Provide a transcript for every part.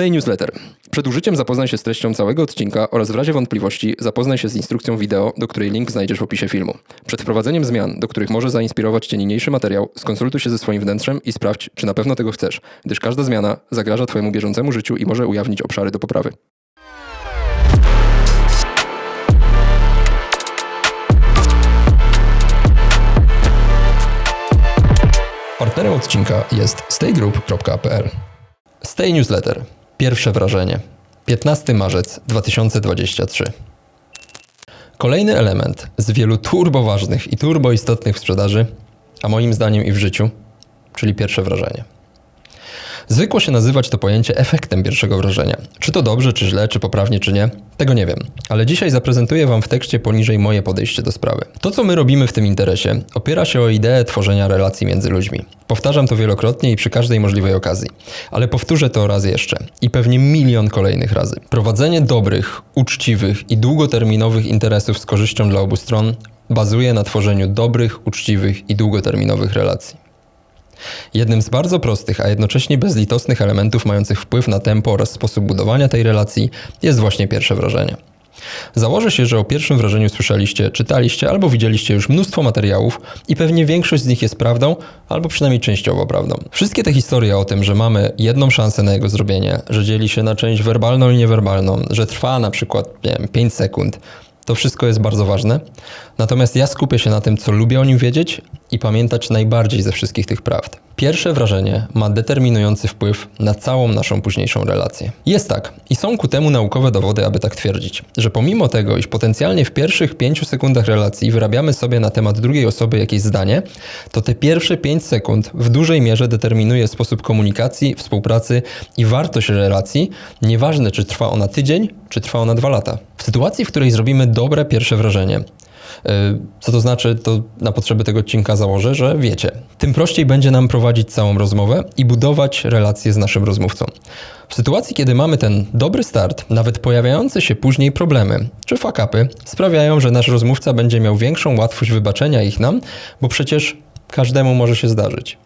Stay Newsletter. Przed użyciem zapoznaj się z treścią całego odcinka oraz w razie wątpliwości zapoznaj się z instrukcją wideo, do której link znajdziesz w opisie filmu. Przed wprowadzeniem zmian, do których może zainspirować Cię niniejszy materiał, skonsultuj się ze swoim wnętrzem i sprawdź, czy na pewno tego chcesz, gdyż każda zmiana zagraża Twojemu bieżącemu życiu i może ujawnić obszary do poprawy. Partnerem odcinka jest staygroup.pl. Stay Newsletter. Pierwsze wrażenie. 15 marzec 2023. Kolejny element z wielu turbo ważnych i turbo istotnych w sprzedaży, a moim zdaniem i w życiu, czyli pierwsze wrażenie. Zwykło się nazywać to pojęcie efektem pierwszego wrażenia. Czy to dobrze, czy źle, czy poprawnie, czy nie, tego nie wiem. Ale dzisiaj zaprezentuję Wam w tekście poniżej moje podejście do sprawy. To, co my robimy w tym interesie, opiera się o ideę tworzenia relacji między ludźmi. Powtarzam to wielokrotnie i przy każdej możliwej okazji. Ale powtórzę to raz jeszcze i pewnie milion kolejnych razy. Prowadzenie dobrych, uczciwych i długoterminowych interesów z korzyścią dla obu stron bazuje na tworzeniu dobrych, uczciwych i długoterminowych relacji. Jednym z bardzo prostych, a jednocześnie bezlitosnych elementów mających wpływ na tempo oraz sposób budowania tej relacji jest właśnie pierwsze wrażenie. Założę się, że o pierwszym wrażeniu słyszeliście, czytaliście albo widzieliście już mnóstwo materiałów i pewnie większość z nich jest prawdą, albo przynajmniej częściowo prawdą. Wszystkie te historie o tym, że mamy jedną szansę na jego zrobienie, że dzieli się na część werbalną i niewerbalną, że trwa na przykład nie wiem, 5 sekund, to wszystko jest bardzo ważne. Natomiast ja skupię się na tym, co lubię o nim wiedzieć i pamiętać najbardziej ze wszystkich tych prawd. Pierwsze wrażenie ma determinujący wpływ na całą naszą późniejszą relację. Jest tak, i są ku temu naukowe dowody, aby tak twierdzić, że pomimo tego, iż potencjalnie w pierwszych pięciu sekundach relacji wyrabiamy sobie na temat drugiej osoby jakieś zdanie, to te pierwsze 5 sekund w dużej mierze determinuje sposób komunikacji, współpracy i wartość relacji, nieważne czy trwa ona tydzień, czy trwa ona dwa lata. W sytuacji, w której zrobimy dobre pierwsze wrażenie, E, co to znaczy, to na potrzeby tego odcinka założę, że wiecie. Tym prościej będzie nam prowadzić całą rozmowę i budować relacje z naszym rozmówcą. W sytuacji, kiedy mamy ten dobry start, nawet pojawiające się później problemy czy fakapy sprawiają, że nasz rozmówca będzie miał większą łatwość wybaczenia ich nam, bo przecież każdemu może się zdarzyć.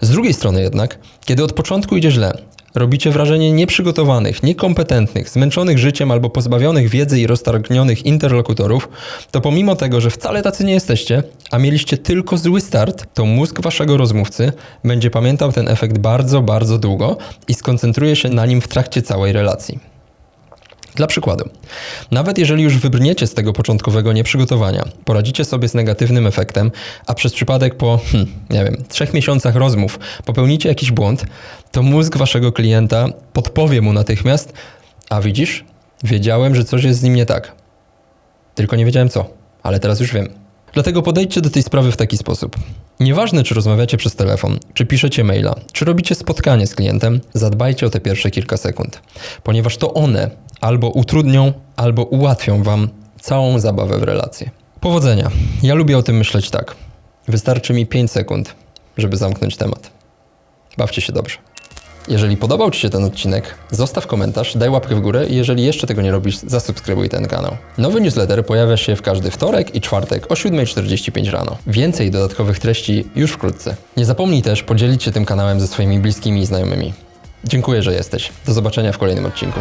Z drugiej strony jednak, kiedy od początku idzie źle, robicie wrażenie nieprzygotowanych, niekompetentnych, zmęczonych życiem albo pozbawionych wiedzy i roztargnionych interlokutorów, to pomimo tego, że wcale tacy nie jesteście, a mieliście tylko zły start, to mózg waszego rozmówcy będzie pamiętał ten efekt bardzo, bardzo długo i skoncentruje się na nim w trakcie całej relacji. Dla przykładu, nawet jeżeli już wybrniecie z tego początkowego nieprzygotowania, poradzicie sobie z negatywnym efektem, a przez przypadek po, hmm, nie wiem, trzech miesiącach rozmów popełnicie jakiś błąd, to mózg waszego klienta podpowie mu natychmiast, a widzisz, wiedziałem, że coś jest z nim nie tak. Tylko nie wiedziałem co, ale teraz już wiem. Dlatego podejdźcie do tej sprawy w taki sposób. Nieważne, czy rozmawiacie przez telefon, czy piszecie maila, czy robicie spotkanie z klientem, zadbajcie o te pierwsze kilka sekund, ponieważ to one albo utrudnią, albo ułatwią Wam całą zabawę w relacje. Powodzenia. Ja lubię o tym myśleć tak. Wystarczy mi 5 sekund, żeby zamknąć temat. Bawcie się dobrze. Jeżeli podobał Ci się ten odcinek, zostaw komentarz, daj łapkę w górę i jeżeli jeszcze tego nie robisz, zasubskrybuj ten kanał. Nowy newsletter pojawia się w każdy wtorek i czwartek o 7.45 rano. Więcej dodatkowych treści już wkrótce. Nie zapomnij też podzielić się tym kanałem ze swoimi bliskimi i znajomymi. Dziękuję, że jesteś. Do zobaczenia w kolejnym odcinku.